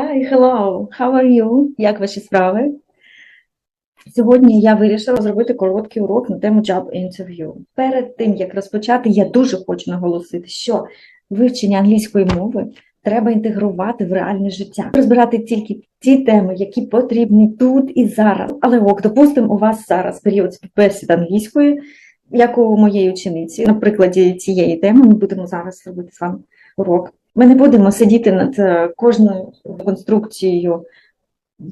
Hi, hello, how are you? Як ваші справи? Сьогодні я вирішила зробити короткий урок на тему job interview. Перед тим, як розпочати, я дуже хочу наголосити, що вивчення англійської мови треба інтегрувати в реальне життя, розбирати тільки ті теми, які потрібні тут і зараз. Але ок, допустимо, у вас зараз період співбесід англійської, як у моєї учениці. На прикладі цієї теми ми будемо зараз робити з вами урок. Ми не будемо сидіти над е, кожною конструкцією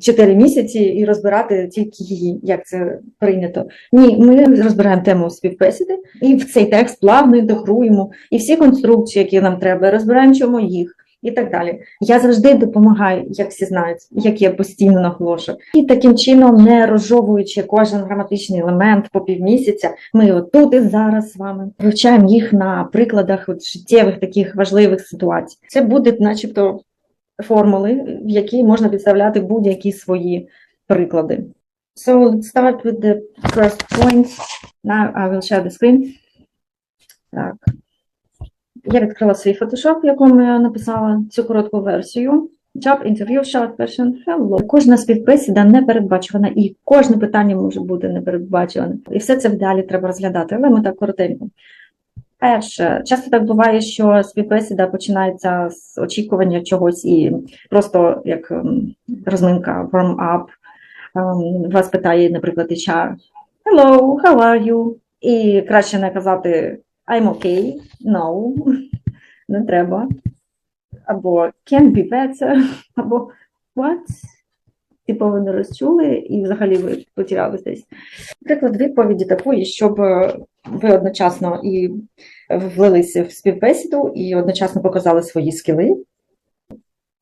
4 місяці і розбирати тільки її, як це прийнято. Ні, ми розбираємо тему співбесіди і в цей текст плавно інтегруємо і всі конструкції, які нам треба, розбираємо чому їх. І так далі. Я завжди допомагаю, як всі знають, як я постійно наголошую. І таким чином, не розжовуючи кожен граматичний елемент по півмісяця, ми отут і зараз з вами вивчаємо їх на прикладах от життєвих таких важливих ситуацій. Це будуть, начебто, формули, в які можна підставляти будь-які свої приклади. So let's start with the first point. Now I will share the screen. Так. Я відкрила свій Photoshop, в якому я написала цю коротку версію. Job interview, short version, hello. Кожна співбесіда не передбачувана, і кожне питання може бути не передбачуване. І все це вдалі треба розглядати, але ми так коротенько. Перше, часто так буває, що співбесіда починається з очікування чогось і просто як ем, розминка warm up. Ем, Вас питає, наприклад, HR Hello, how are you? І краще не казати I'm okay, no, не треба. Або can be better, або what? Типу ви не розчули і взагалі ви потерялись десь. Приклад відповіді такої, щоб е, ви одночасно і влилися в співбесіду і одночасно показали свої скіли.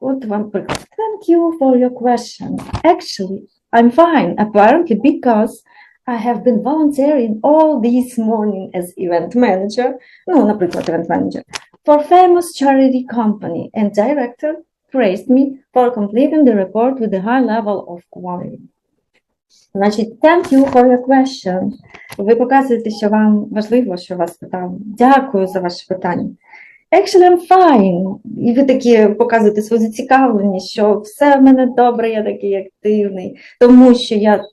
От вам приклад. Thank you for your question. Actually, I'm fine, apparently because I have been volunteering all this morning as event manager, ну, наприклад, event manager, for famous charity company and director praised me for completing the report with a high level of quality. Значить, thank you for your question. Ви показуєте, що вам важливо, що вас питали. Дякую за ваше питання. Actually, I'm fine. І ви такі показуєте свою зацікавленість, що все в мене добре, я такий активний, тому що я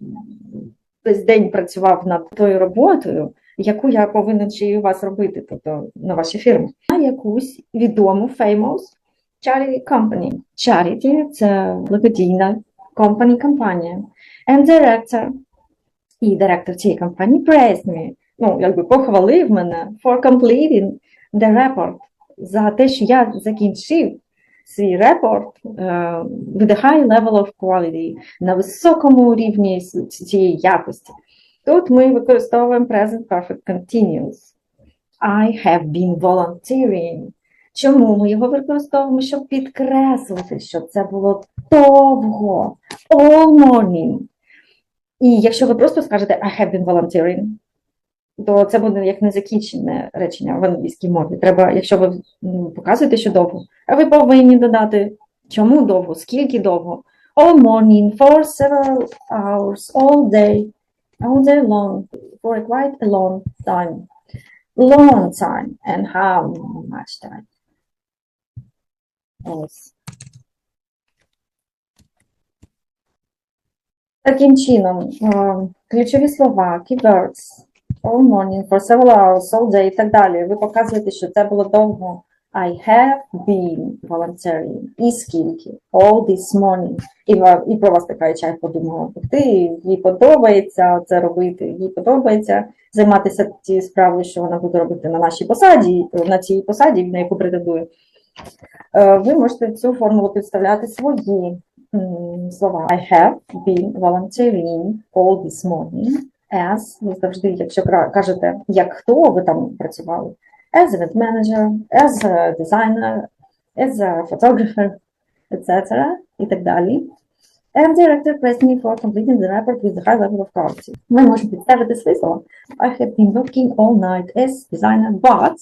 весь день працював над тою роботою, яку я повинен ще й у вас робити, тобто на вашій фірмі. На якусь відому famous charity company. Charity – це благодійна company компанія. And director, і директор цієї компанії praised me, ну, якби похвалив мене for completing the report, за те, що я закінчив свій репорт with a high level of quality, на високому рівні цієї якості. Тут ми використовуємо present perfect continuous. I have been volunteering. Чому ми його використовуємо? Щоб підкреслити, що це було довго, all morning. І якщо ви просто скажете I have been volunteering, то це буде як незакінчене речення в англійській мові. Треба, якщо ви показуєте, що довго, а ви повинні додати чому довго, скільки довго. All morning, for several hours, all day, all day long, for quite a long time. Long time. And how much time? Ось. Таким чином, е, ключові слова, keywords, all morning, for several hours, all day і так далі. Ви показуєте, що це було довго. I have been volunteering. І скільки? All this morning. І, і про вас така чай подумала. Ти, їй подобається це робити, їй подобається займатися цією справою, що вона буде робити на нашій посаді, на цій посаді, на яку претендує. Е, Ви можете цю формулу підставляти свої слова. I have been volunteering all this morning as, ви завжди, якщо кажете, як хто ви там працювали, as event manager, as a designer, as a photographer, etc. і так далі. And director pressed me for completing the report with a high level of quality. Ви можете підставити свої слова. I have been working all night as designer, but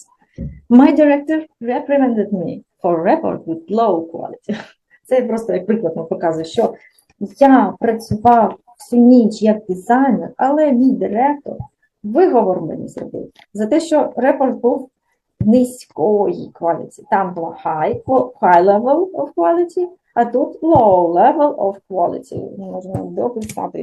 my director reprimanded me for a report with low quality. Це просто як приклад нам показує, що я працював всю ніч як дизайнер, але мій директор виговор мені зробив за те, що репорт був низької quality. Там було high, high level of quality, а тут low level of quality. Можна дописати.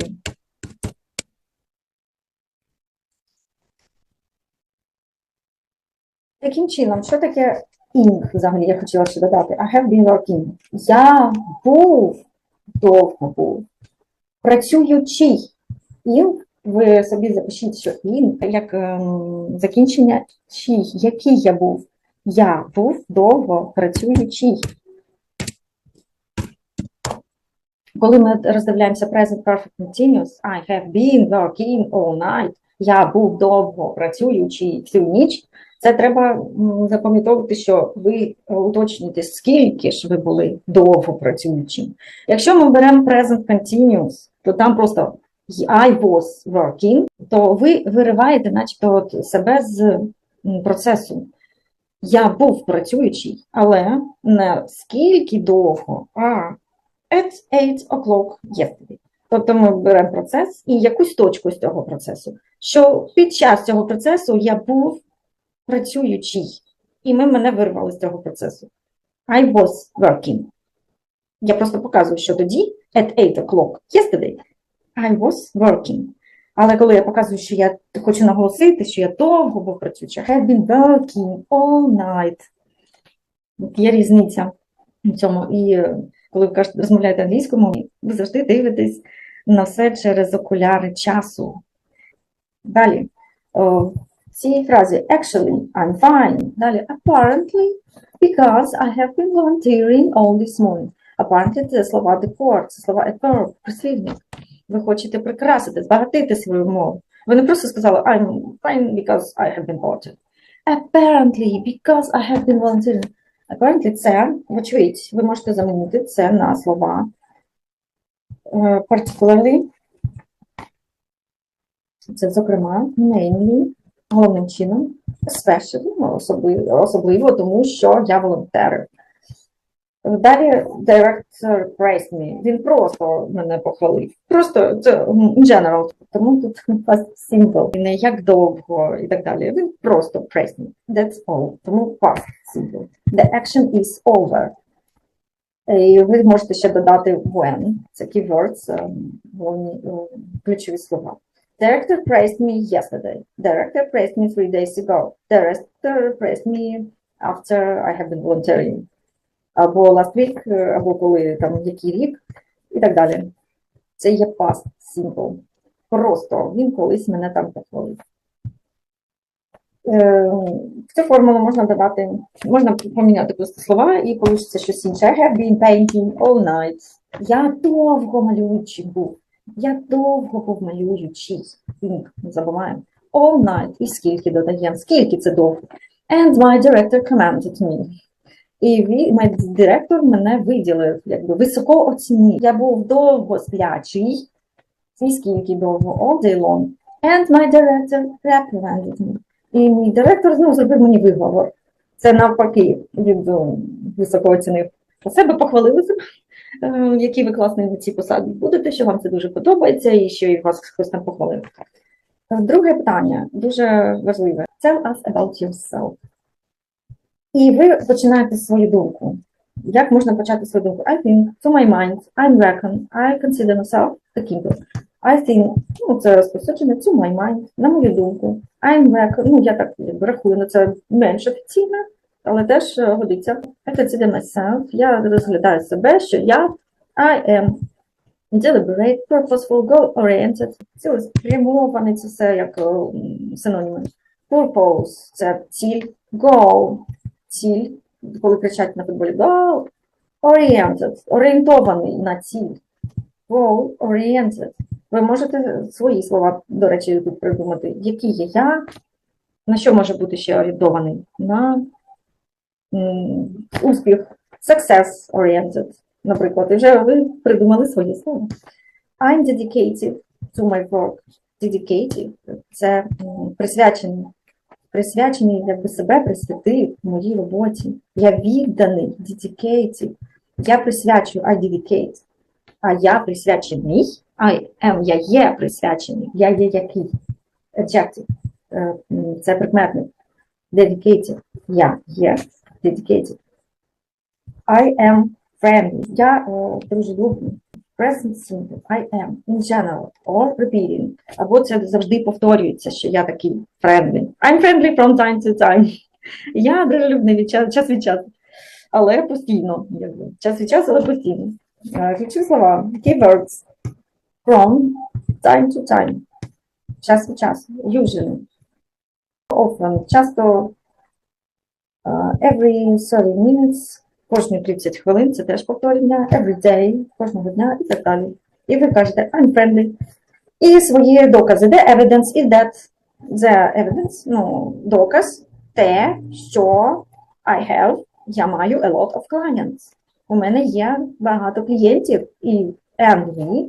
Таким чином, що таке ing взагалі, я хотіла ще додати. I have been working. Я був, довго був, працюючий. Ing, ви собі запишіть, що ing, як ем, закінчення чий, який я був. Я був довго працюючий. Коли ми роздивляємося present perfect continuous, I have been working all night. Я був довго працюючий всю ніч. Це треба запам'ятовувати, що ви е, уточнюєте, скільки ж ви були довго працюючим. Якщо ми беремо present continuous, то там просто I was working, то ви вириваєте, начебто, от себе з процесу. Я був працюючий, але не скільки довго, а at 8 o'clock yesterday. Тобто ми беремо процес і якусь точку з цього процесу. Що під час цього процесу я був працюючий, і ми мене вирвали з цього процесу. I was working. Я просто показую, що тоді, at 8 o'clock yesterday, I was working. Але коли я показую, що я хочу наголосити, що я довго був працюючий, I have been working all night. Є різниця в цьому. І е, коли ви кажете, розмовляєте англійською мовою, ви завжди дивитесь на все через окуляри часу. Далі. В цій фразі actually, I'm fine. Далі apparently, because I have been volunteering all this morning. Apparently – це слова decor, це слова adverb, прислівник. Ви хочете прикрасити, збагатити свою мову. Ви не просто сказали I'm fine because I have been volunteering. Apparently, because I have been volunteering. Apparently – це, вочевидь, ви можете замінити це на слова е, particularly, це, зокрема, namely, головним чином, especially, ну, особливо, особливо, тому що я волонтер. Далі director praised me. Він просто мене похвалив. Просто це м, in general. Тому тут past simple. Не як довго і так далі. Він просто praised me. That's all. Тому past simple. The action is over. І ви можете ще додати when. Це keywords, ем, головні е, ключові слова. Director praised me yesterday. Director praised me three days ago. Director praised me after I have been volunteering. Або last week, е, або коли там який рік, і так далі. Це є past simple. Просто він колись мене там похвалив. Е, В цю формулу можна додати, можна поміняти просто слова і вийде щось інше. I have been painting all night. Я довго малюючий був. Я довго був малюючий. Не забуваємо. All night. І скільки додаємо? Скільки це довго? And my director commented me. І він, директор мене виділив, якби високо оцінив. Я був довго сплячий. І скільки довго? All day long. And my director reprimanded me. І мій директор знову зробив мені виговор. Це навпаки, він е, високо оцінив у себе, похвалили себе, е, який ви класний на цій посаді будете, що вам це дуже подобається, і що і вас хтось там похвалив. Друге питання, дуже важливе. Tell us about yourself. І ви починаєте свою думку. Як можна почати свою думку? I think, to my mind, I reckon, I consider myself таким. I think, ну, це розповсюджене, to my mind, на мою думку. I reckon, ну, я так рахую, ну, це менш офіційно, але теж е, годиться. I consider myself, я розглядаю себе, що я I am deliberate, purposeful, goal-oriented, цілеспрямований, це все як е, синоніми. Purpose – це ціль, goal – ціль, коли кричать на футболі goal, oriented – орієнтований на ціль, goal – oriented. Ви можете свої слова, до речі, тут придумати, які є я, на що може бути ще орієнтований? На успіх, success oriented, наприклад. І вже ви придумали свої слова. I'm dedicated to my work. Dedicated – це присвячений. Присвячений, якби себе присвятив моїй роботі. Я відданий, dedicated. Я присвячую, I dedicate. А я присвячений, I am, я є присвячений, я є який. Adjective. Е, Це прикметник. Dedicated. Я є dedicated. I am friendly. Я е, дружелюбний. Present simple. I am. In general. Or repeating. Або це завжди повторюється, що я такий friendly. I'm friendly from time to time. Я дружелюбний від час, час від часу. Але постійно. якби. Час від часу, але постійно. Ключові слова. Keywords. From time to time. Час від часу. Usually. Often. Часто е, every 30 minutes. Кожні 30 хвилин, це теж повторення. Every day, кожного дня і так далі. І ви кажете I'm friendly. І свої докази. The evidence is that the evidence, ну, доказ, те, що I have, я маю a lot of clients. У мене є багато клієнтів, і and we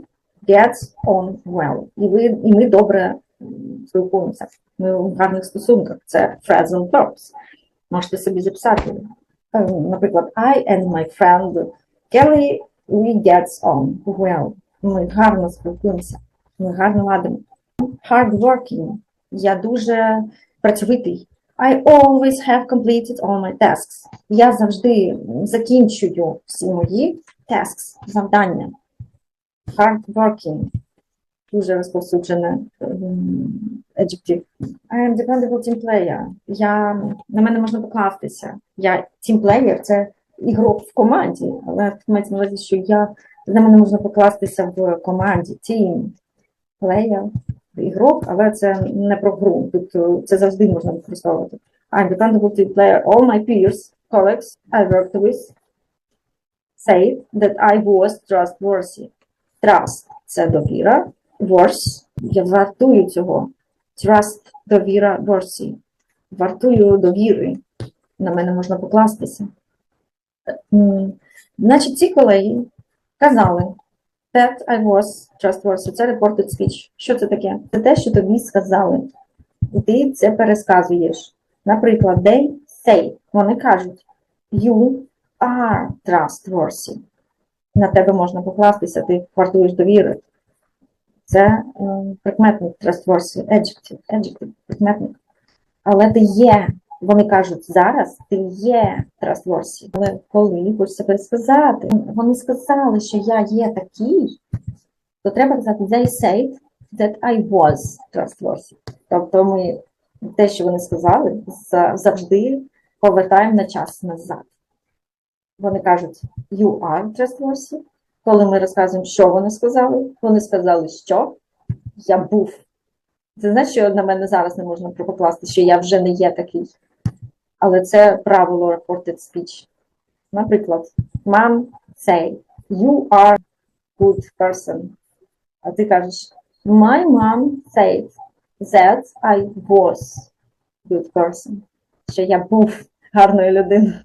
gets on well. І, ви, і ми добре спілкуємося. Ми в гарних стосунках. Це phrasal verbs. Можете собі записати. Наприклад, I and my friend Kelly, we gets on well. Ми гарно спілкуємося. Ми гарно ладимо. Hard working. Я дуже працьовитий. I always have completed all my tasks. Я завжди закінчую всі мої tasks, завдання. Hard working. Дуже розповсюджене ем, adjective. I am dependable team player. Я, на мене можна покластися. Я team player – це ігрок в команді, але тут мається на увазі, що я, на мене можна покластися в команді. Team player ігрок, але це не про гру. Тут е, це завжди можна використовувати. I'm dependable team player. All my peers, colleagues I worked with say that I was trustworthy. Trust – це довіра. Worth – я вартую цього. Trust – довіра, worthy. Вартую довіри. На мене можна покластися. Значить, ці колеги казали, that I was trustworthy. Це reported speech. Що це таке? Це те, що тобі сказали. І ти це пересказуєш. Наприклад, they say, вони кажуть, you are trustworthy. На тебе можна покластися, ти вартуєш довіри. Це ем, прикметник trustworthy, adjective, adjective, прикметник. Але ти є, вони кажуть зараз, ти є trustworthy. Але коли хочеться пересказати, вони сказали, що я є такий, то треба казати they said that I was trustworthy. Тобто ми те, що вони сказали, завжди повертаємо на час назад. Вони кажуть you are trustworthy. Коли ми розказуємо, що вони сказали, вони сказали, що я був. Це значить, що на мене зараз не можна покласти, що я вже не є такий. Але це правило reported speech. Наприклад, mom say, you are good person. А ти кажеш, my mom said that I was good person. Що я був гарною людиною.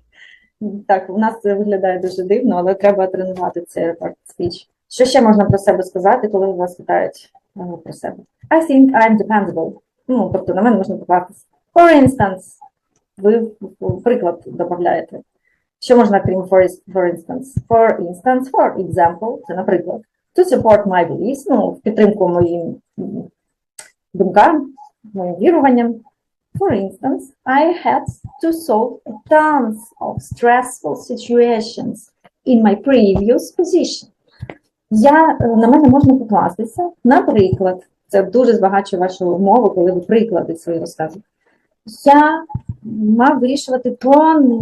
Так, у нас це виглядає дуже дивно, але треба тренувати цей reported speech. Що ще можна про себе сказати, коли вас питають е, про себе? I think I'm dependable. Ну, тобто на мене можна покластися. For instance, ви приклад додаєте. Що можна крім for, for instance? For instance, for example, це наприклад. To support my beliefs, ну, в підтримку моїм думкам, моїм віруванням. For instance, I had to solve tons of stressful situations in my previous position. Я, е, на мене можна покластися, наприклад, це дуже збагачує вашу мову, коли ви приклади свої розказуєте. Я мав вирішувати тонни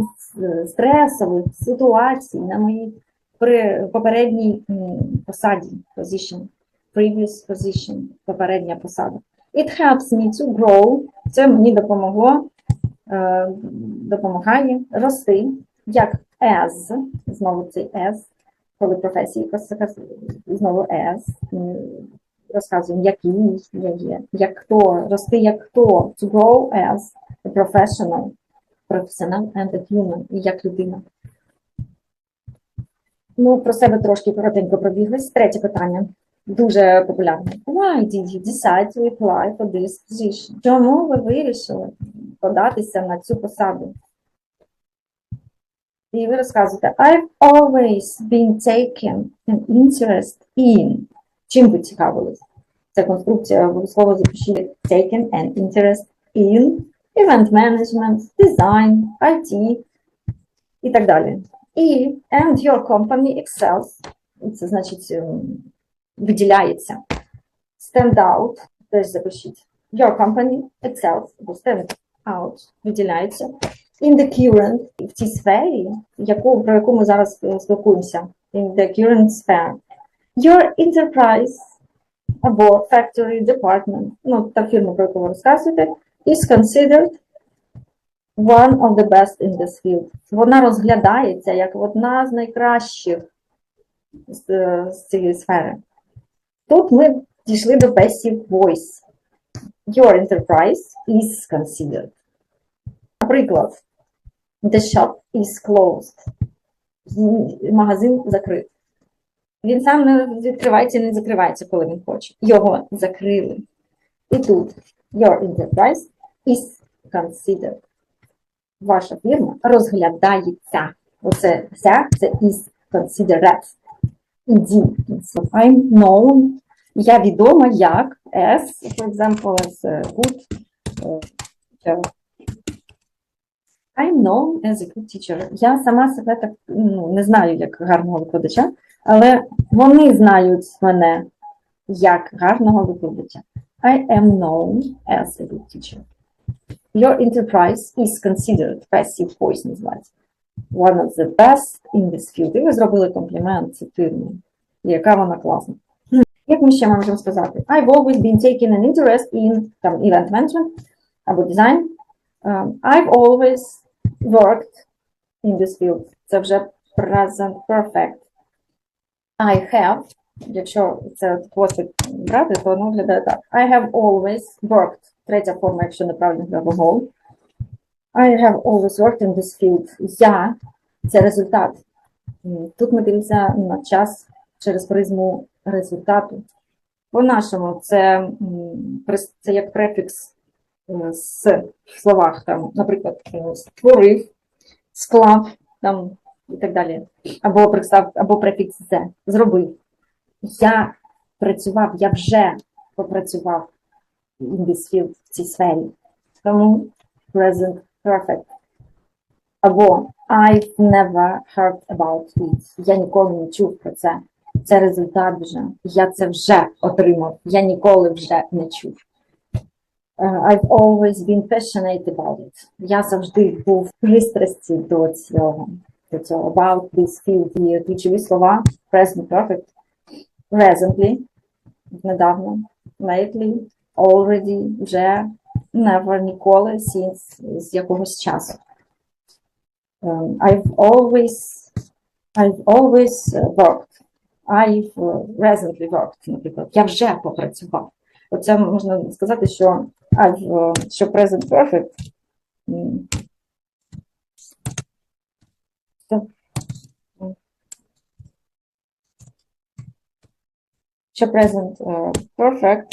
стресових ситуацій на моїй при- попередній посаді, position, previous position, попередня посада. It helps me to grow. Це мені допомогло, е, допомагає рости, як as, знову цей as, коли професії знову as, розказуємо, який я є, як хто, рости як хто, to grow as a professional, professional and a human, і як людина. Ну, про себе трошки коротенько пробіглись. Третє питання. Дуже популярне. Why did you decide to apply for this position? Чому ви вирішили податися на цю посаду? І ви розказуєте, I've always been taken an interest in. Чим ви цікавились? Це конструкція, обов'язково запишіть taken an interest in event management, design, IT і так далі. І and your company excels, це значить ем, виділяється. Stand out, теж запишіть. Your company excels, або stand out, виділяється. In the current, в цій сфері, яку, про яку ми зараз е, спілкуємося. In the current sphere. Your enterprise або factory department, ну, та фірма, про яку ви розказуєте, is considered one of the best in this field. Вона розглядається як одна з найкращих з, е, з цієї сфери. Тут ми дійшли до passive voice. Your enterprise is considered. Наприклад, the shop is closed. Магазин закрит. Він сам не відкривається і не закривається, коли він хоче. Його закрили. І тут your enterprise is considered. Ваша фірма розглядається. Оце вся це is considered. Indeed. I'm known. Я відома як as, for example, as a good uh, teacher. I'm known as a good teacher. Я сама себе так ну, не знаю як гарного викладача, але вони знають мене як гарного викладача. I am known as a good teacher. Your enterprise is considered passive voice називається. One of the best in this field. І ви зробили комплімент фірмі. Яка вона класна. Як ми ще можемо сказати? I've always been taking an interest in там, event management або design. Um, I've always worked in this field. Це вже present perfect. I have, якщо це хвостик брати, то воно виглядає так. I have always worked. Третя форма, якщо неправильно глагол. I have always worked in this field. Я це результат. Тут ми дивимося на час через призму результату. По-нашому, це, це як префікс е, з в словах, там, наприклад, е, створив, склав там, і так далі. Або представ, або префікс «зе», зробив. Я працював, я вже попрацював in this field, в цій сфері. Тому present perfect. Або I've never heard about it. Я ніколи не чув про це. Це результат вже. Я це вже отримав. Я ніколи вже не чув. Uh, I've always been passionate about it. Я завжди був в пристрасті до цього. До цього. About this field. І ключові слова present perfect. Recently. Недавно. Lately. Already. Вже. Never. Ніколи. Since. З якогось часу. Um, I've always I've always uh, worked. I've recently worked, наприклад. Я вже попрацював. Оце можна сказати, що I've, що present perfect. Що present uh, perfect.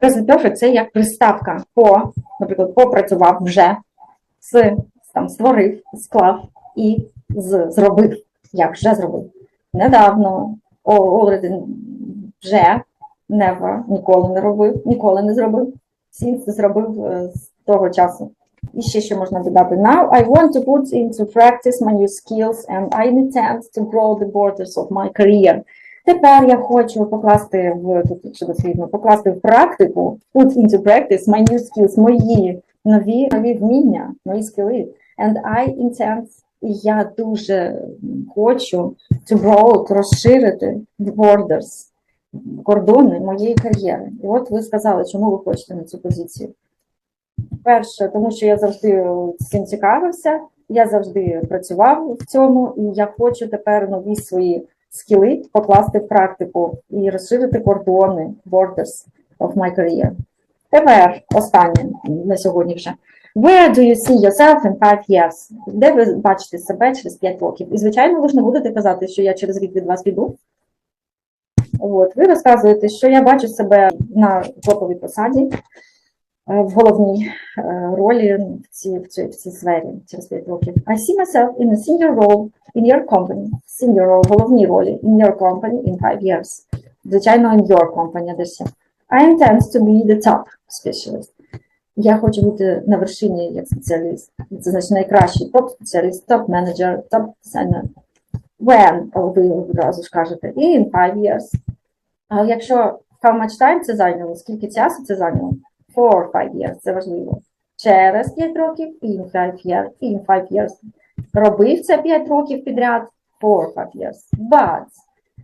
Present perfect це як приставка по, наприклад, попрацював вже, з, там, створив, склав і з, зробив. Як вже зробив. Недавно, already, вже, never, ніколи не робив, ніколи не зробив. Since зробив е, з того часу. І ще що можна додати. Now I want to put into practice my new skills and I intend to grow the borders of my career. Тепер я хочу покласти в тут, якщо дослідно, покласти в практику, put into practice my new skills, мої нові, нові вміння, мої скіли. And I intend, і я дуже хочу to grow, розширити the borders, кордони моєї кар'єри. І от ви сказали, чому ви хочете на цю позицію. Перше, тому що я завжди цим цікавився, я завжди працював в цьому, і я хочу тепер нові свої скіли покласти в практику і розширити кордони, borders of my career. Тепер останнє на сьогодні вже. Where do you see yourself in five years? Де ви бачите себе через 5 років? І, звичайно, ви ж не будете казати, що я через рік від вас піду. От, ви розказуєте, що я бачу себе на топовій посаді, е, в головній е, ролі в цій, в цій, в цій сфері через 5 років. I see myself in a senior role in your company. Senior role, головній ролі in your company in five years. Звичайно, in your company, де ще. I intend to be the top specialist. Я хочу бути на вершині як спеціаліст. Це значить найкращий топ-спеціаліст, топ-менеджер, топ-дизайнер. When, ви одразу ж кажете, in five years. А якщо how much time це зайняло, скільки часу це зайняло? For five years, це важливо. Через 5 років, in five years, in five years. Робив це 5 років підряд, for five years. But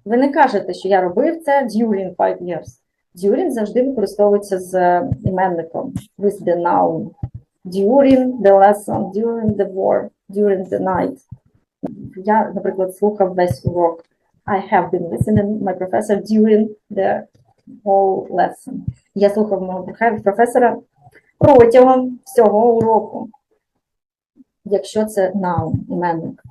ви не кажете, що я робив це during five years. During завжди використовується з іменником with the noun. During the lesson, during the war, during the night. Я, наприклад, слухав весь урок. I have been listening my professor during the whole lesson. Я слухав мого професора протягом всього уроку. Якщо це noun, іменник.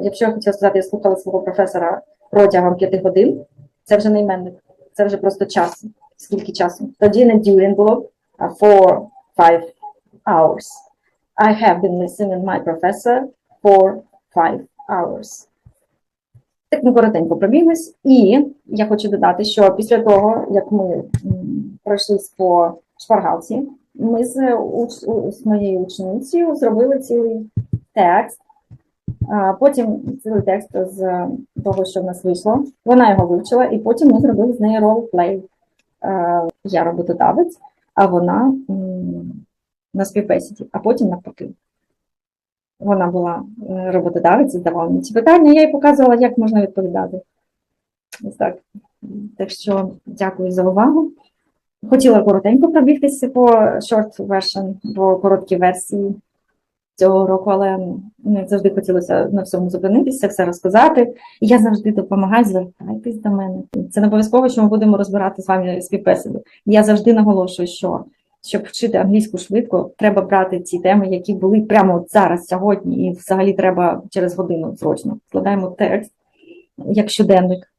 Якщо я хотіла сказати, я слухала свого професора протягом п'яти годин, це вже не іменник, це вже просто час. Скільки часу? Тоді не during було for five hours. I have been listening my professor for five hours. Так ми коротенько пробіглись. І я хочу додати, що після того, як ми пройшлись по шпаргалці, ми з, уч, з моєю ученицею зробили цілий текст. А потім цілий текст з того, що в нас вийшло. Вона його вивчила, і потім ми зробили з нею ролплей. Е, Я роботодавець, а вона на співбесіді, а потім навпаки. Вона була е, роботодавець, задавала мені ці питання, я їй показувала, як можна відповідати. Ось так. Так що дякую за увагу. Хотіла коротенько пробігтися по short version, по короткій версії цього року, але не завжди хотілося на всьому зупинитися, все розказати. І я завжди допомагаю, звертайтесь до мене. Це не обов'язково, що ми будемо розбирати з вами співбесіду. Я завжди наголошую, що щоб вчити англійську швидко, треба брати ті теми, які були прямо от зараз, сьогодні, і взагалі треба через годину срочно. Складаємо текст, як щоденник,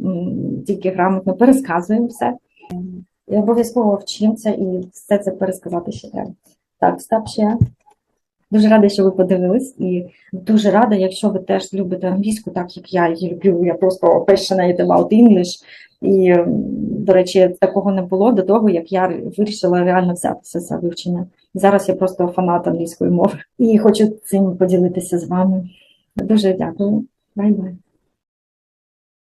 тільки грамотно пересказуємо все. І обов'язково вчимося і все це пересказати ще треба. Так, стап ще. Дуже рада, що ви подивились, і дуже рада, якщо ви теж любите англійську, так як я її люблю. Я просто passionate about English. І, до речі, такого не було до того, як я вирішила реально взятися за вивчення. Зараз я просто фанат англійської мови і хочу цим поділитися з вами. Дуже дякую. Бай-бай.